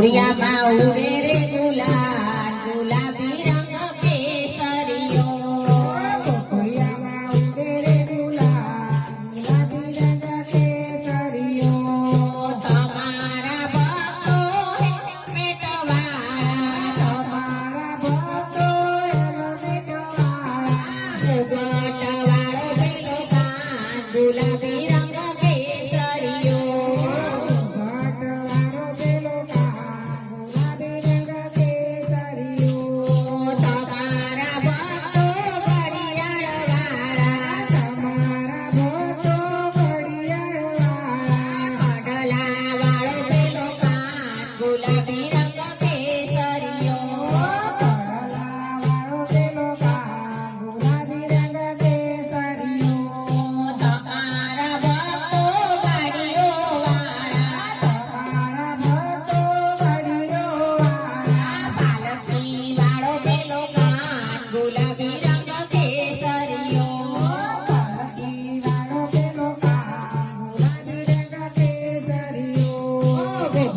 ગોકુળિયામાં ઉડે રે ગુલાલ ગુલાબી રંગ કેસરીયો ગોકુળિયામાં ઉડે રે ગુલાલ, ગુલાબી રંગ કેસરીયો. તમારા ભક્તો મેટવાળા તમારા ભક્તો એમને જવાળા. મુગટવાળો પેલો કાન ગુલાબી રંગ કાન